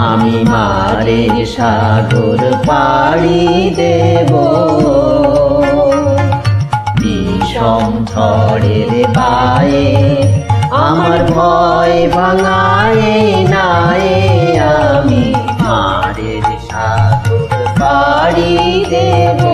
আমি মারে সাগর পাড়ি দেব। বিষম ঝড়ের পায়ে আমার ভয় ভাঙায় নায়ে আমি মারের সাগর পাড়ি দেব।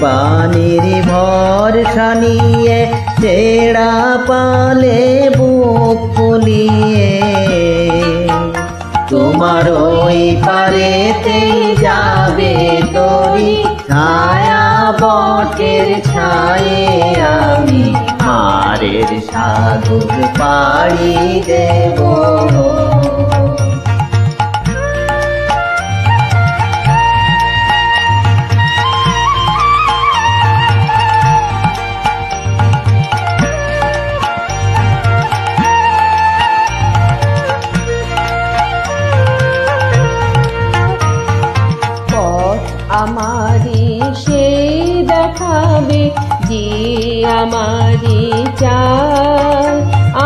ভৈবানির ভরসা নিয়ে চেড়া পালে বুক ফুলিয়ে। তোমার ওই পারেতে যাবে তরি, ছায়া বটের ছায়ে আমি। মারের সাগর পাড়ি দেব। আমারি সেই দেখাবে যে আমারি চায়।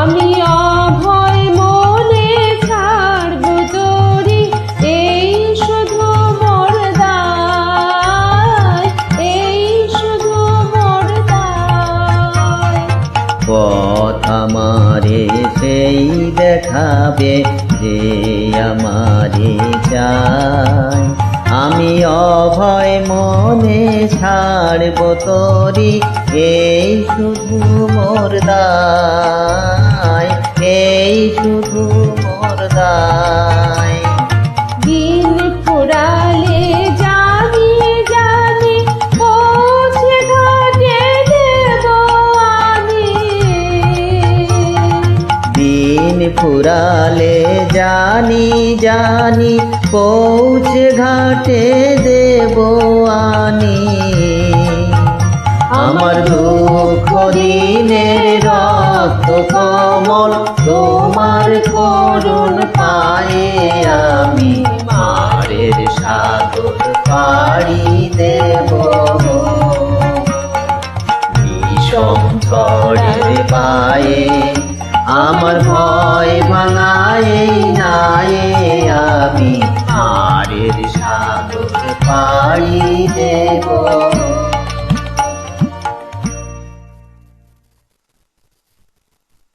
আমি অভয় মনে ছাড়ব তোরি, এই শুধু মোর এই শুধু মোর পথ আমারে সেই দেখাবে যে আমারে চায়। আমি অভয় মনে ছাড়ব তরি এই শুধু মোর দায় এই শুধু মোর দায়। দিন ফুরালে জানি জানি পৌঁছে ঘাটে দেব আমি। দিন ফুরালে জানি জানি পৌঁছ ঘাটে দেব আনি। আমার দুঃখ দিনের রক্ত কমল, তোমার করুণ পায়ে আমি মারের সাগর পাড়ি দেব। বিষম পায়ে আমার ভয় ভাঙায় আমি